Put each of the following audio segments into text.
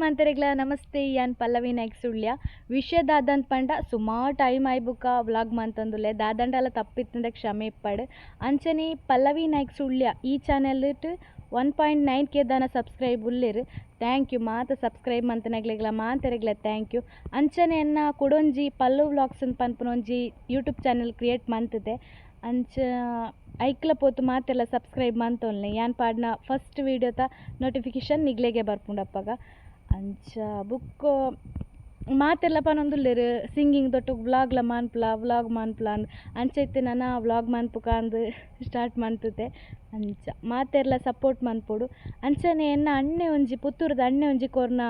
ಮಂತರಿಗ್ಲ ನಮಸ್ತೆ, ಯಾನ್ ಪಲ್ಲವಿ ನಾಯ್ಕ ಸುಳ್ಯ. ವಿಷಯ ದಾದಂತ ಪಂಡ ಸುಮಾರು ಟೈಮ್ ಆಯ್ಬುಕ ವ್ಲಾಗ್ ಮಂತಂದುಲ್ಲೆ. ದಾದಂಡಲ ತಪ್ಪಿತ್ತಂದ ಕ್ಷಮೆ ಇಪ್ಪಡ್ ಅಂಚನೆ ಪಲ್ಲವಿ ನಾಯ್ಕ ಸುಳ್ಯ, ಈ channel one point nine K ದಾನ ಸಬ್ಸ್ಕ್ರೈಬ್ ಉಲ್ಲೇರ್ ಥ್ಯಾಂಕ್ ಯು. ಮಾತ ಸಬ್ಸ್ಕ್ರೈಬ್ ಮಂತನಗ್ಲೆಗ್ಲ ಮಾತೆರೆಗ್ಲ ಥ್ಯಾಂಕ್ ಯು. ಅಂಚನೆ ಎನ್ನ ಕುಡೊಂಜಿ ಪಲ್ಲು ವ್ಲಾಗ್ಸ್ ಅಂತ ಪನ್ಪುನೊಂಜಿ ಯೂಟ್ಯೂಬ್ ಚಾನೆಲ್ ಕ್ರಿಯೇಟ್ ಮಂತದೆ ಅಂಚ, ಐಕ್ಲ ಪೋತು ಮಾತೆಲ್ಲ ಸಬ್ಸ್ಕ್ರೈಬ್ ಮಂತೊಲ್ಲೆ ಯಾನ್ ಪಾಡ್ನ ಫಸ್ಟ್ ವೀಡಿಯೋದ ನೋಟಿಫಿಕೇಶನ್ ನಿಗ್ಲೆಗೆ ಬರ್ಪುಂಡಪ್ಪಗ. ಅಂಚ, ಬುಕ್ಕ ಮಾತೆಲ್ಲ ಪನೊಂದುಲ್ಲೆರ್ ಸಿಂಗಿಂಗ್ ದೊಟ್ಟು ವ್ಲಾಗ್ಲ ಮಾನ್ಪುಲ, ವ್ಲಾಗ್ ಮಾನ್ಪುಲ ಅಂದ್. ಅಂಚ ಇತ್ತೆ ನನ ವ್ಲಾಗ್ ಮನ್ಪುಕ ಅಂದ್ ಸ್ಟಾರ್ಟ್ ಮಂತುತೆ ಅಂಚ, ಮಾತೆರ್ಲ ಸಪೋರ್ಟ್ ಮನ್ಪೊಡು. ಅಂಚನೆ ಎನ್ನ ಅಣ್ಣೆ ಒಂಜಿ, ಪುತ್ತೂರ್ದ ಅಣ್ಣೆ ಒಂಜಿ ಕೊರ್ನ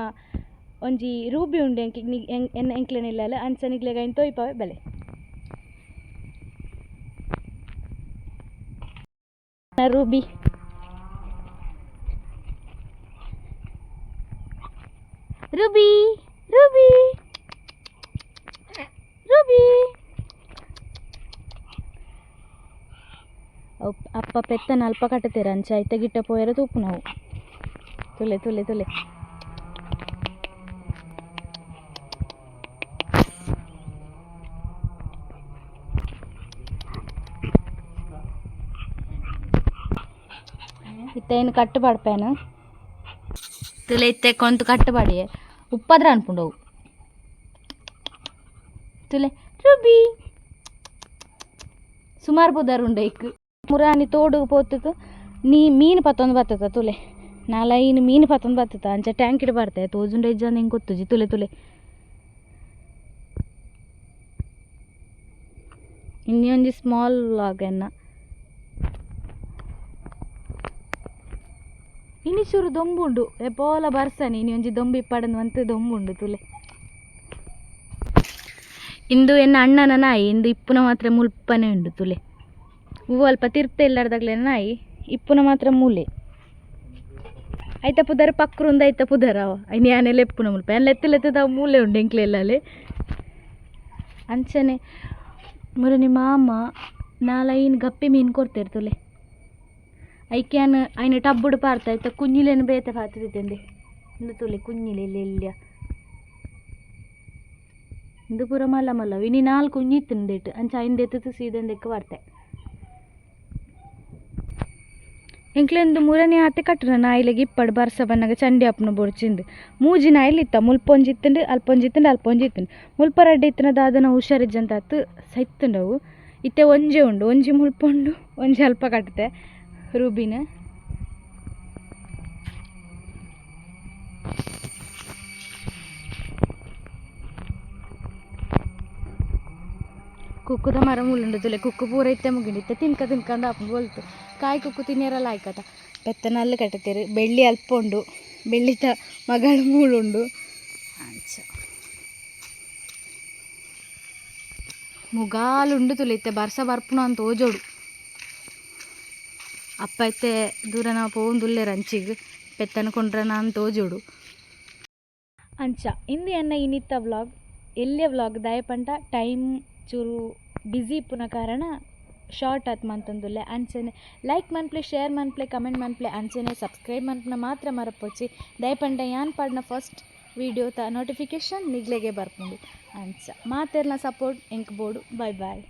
ಒಂಜಿ ರೂಬಿ ಉಂಡು ಎಂಕ್ ನಿ ಎನ್ನ ಎಂಕ್ಲೆನಿಲ್ಲಲ ಅಂಚ ನಿಗ್ಲೆಗ ಐನ್ ತೋಯ್ಪವೆ ಬೆಲೆ. ರೂಬಿ. ರೂಬಿ ರೂಬಿ ರೂಬಿ ಅಪ್- ಅಪ್ಪ ಪೆತ್ತನ ಅಲ್ಪ ಕಟ್ಟತೇರ ಅಂಚ ಐತ ಗಿಟ್ಟ ಪೋಯರ ತೂಪು ನಾವು ತುಲೆ ತುಲೆ ತುಲೆ ಇತ್ತ ಏನು ಕಟ್ಟು ಪಡ್ಪೇನು ತುಲೆ ಇತ್ತೆ ಕೊಂತು ಕಟ್ಟು ಪಡಿ ಉಪ್ಪದ್ರ ಅನ್ಪುಂಡವು ತುಲೆ ರುಬಿ ಸುಮಾರು ಬುದಾರು ಉಂಡು ಇಕ್ ಮುರಾನಿ ತೋಡು ಪೋತುಕು ನೀ ಮೀನು ಪತ್ತೊಂದು ಬರ್ತದ ತುಲೆ ನಾಲ ಇನ್ನು ಮೀನು ಪತ್ತೊಂದು ಬರ್ತದ ಅಂಚ ಟ್ಯಾಂಕ್ ಇಡ್ ಬರ್ತೆ ತೋಜುಂಡು ಇಜ್ಜ ನಿಂಗೆ ಗೊತ್ತುಜಿ ತುಲೆ ತುಲೆ ಇನ್ನೊಂಜಿ ಸ್ಮಾಲ್ ವ್ಲಾಗ್ ಎನ್ನ ಇನಿ ಚೂರು ದೊಂಬುಂಡು ಎಪೋಲ ಬರ್ಸನಿ ಇನಿ ಒಂಜಿ ದೊಂಬು ಇಪ್ಪಡಂದು ಅಂತ ದೊಂಬುಂಡು ತುಲೆ ಇಂದು ಎನ್ನ ಅಣ್ಣನ ನಾಯಿ ಇಂದು ಇಪ್ಪುನ ಮಾತ್ರ ಮುಲ್ಪನೆ ಉಂಡು ತುಲೆ ಹೂವು ಅಲ್ಪ ತಿರ್ತೆ ಇಲ್ಲಾರ್ದಾಗ್ಲೆ ನಾಯಿ ಇಪ್ಪುನ ಮಾತ್ರ ಮೂಲೆ ಐತ ಪುದರ ಪಕ್ರುಂದ ಐತ ಪುದರ ಅವ ಐನಿ ಆನೆಲ್ಲ ಎಪ್ಪುನ ಮುಲ್ಪ ಎಲ್ಲ ಮೂಲೆ ಉಂಡು ಎಂಕ್ಲೆಲ್ಲಲೆ ಅಂಚನೆ ಮುರ ನಿಮ್ಮ ಮಾಮ ನಾಲ ಇನ್ ಗಪ್ಪಿ ಮೀನು ಕೊಡ್ತೇರು ಐ ಕ್ಯಾನ್ ಆಯ್ನ ಟಬ್ಬುಡು ಪಾರ್ತ ಆಯ್ತ ಕುಂಜಿಲೇನು ಬೇತ ಇಂದು ತೊಲೆ ಕುಂಜಿಲೆ ಇಲ್ಲಿಯ ಇಂದು ಪೂರ ಮಲ್ಲ ಮಲ್ಲ ಇನ್ನು ನಾಲ್ ಕುಂಜಿ ಇತ್ತ ಅಂಚ ಐನ್ ದೇತ ಸೀದೆ ಪಾರ್ತೆ ಮೂರನೇ ಆತೆ ಕಟ್ಟಿನ ನಾಯಿಲೆಗೆ ಇಪ್ಪಡು ಬರ್ಸ ಚಂಡಿ ಅಪ್ಪನ ಬೊಡ್ಚಿಂದ ಮೂಜಿ ನಾಯಿಲಿ ಇತ್ತ ಮುಲ್ಪೊಂಜಿತ್ತಂಡು ಅಲ್ಪೊಂಜಿತ್ತಂಡು ಅಲ್ಪೊಂಜಿತ್ತಂಡು ಮುಲ್ಪ ರೆಡ್ಡಿ ಇತ್ತಿನ ದಾದನ ಹುಷಾರಿಜ್ಜಂತ ಸೈತ್ತುಂಡವು ಇತ್ತೆ ಒಂಜೆ ಉಂಡು ಒಂಜಿ ಮುಲ್ಪೊಂಡು ಒಂಜಿ ಅಲ್ಪ ಕಟ್ತೆ ರೂಬಿನ ಕುಕ್ಕುದ ಮರ ತುಲೆ ಕುಕ್ಕು ಪೂರ ಇತ್ತೆ ಮುಗಿಂಡಿತ್ತೆ ತಿನ್ಕ ತಿನ್ಕಂದು ಅಪ್ಪ ಬೋಲ್ತು ಕಾಯಿ ಕುಕ್ಕು ತಿನ್ನಿರಲ್ಲ ಆಯ್ಕತ ಪೆತ್ತನ ಅಲ್ಲಿ ಕಟ್ಟತೀರಿ. ಬೆಳ್ಳಿ ಅಲ್ಪ ಉಂಡು ಬೆಳ್ಳಿತ ಮಗಳ ಮೂಳುಂಡು ಅಂಚ. ಮುಗಾಲುಂಡು ತುಲಿತ್ತೆ ಬರ್ಸ ಬರ್ಪುನ ಅಂತ ಓಜೋಡು ಅಪ್ಪ ಐತೆ, ದೂರ ನಾವು ಪೋಂದುಲ್ಲೆ ರಂಚಿಗೆ ಪೆತ್ತನ ಕೊಂಡ್ರನ ಅಂತ ಓಜೋಡು ಅಂಚ, ಇಂದು ಎನ್ನ ಇನಿತ್ತ ವ್ಲಾಗ್? ಎಲ್ಲೇ ವ್ಲಾಗ್ ದಯಪಂಟ ಟೈಮ್ ಚೂರು, ಬ್ಯುಸಿ ಪುನ ಕಾರಣ ಶಾರ್ಟ್ ಆತ್ ಮಂತಂದುಲ್ಲೆ ಅಂಚನೆ ಲೈಕ್ ಮನ್ಪ್ಲೆ, ಶೇರ್ ಮನ್ಪ್ಲೆ, ಕಮೆಂಟ್ ಮನ್ಪ್ಲೆ, ಅಂಚನೆ ಸಬ್ಸ್ಕ್ರೈಬ್ ಮನ್ಪನ ಮಾತ್ರ ಮರಪೊಚ್ಚಿ. ದಯಪಂಡ ಯಾನ್ ಪಾಡ್ನ ಫಸ್ಟ್ ವೀಡಿಯೋತ ನೋಟಿಫಿಕೇಶನ್ ನಿಗ್ಲೆಗೆ ಬರ್ಪುಂಡು. ಅಂಚ, ಮಾತೆರ್ನ ಸಪೋರ್ಟ್, ಎಂಕ್ ಬೋಡು. ಬಾಯ್ ಬಾಯ್.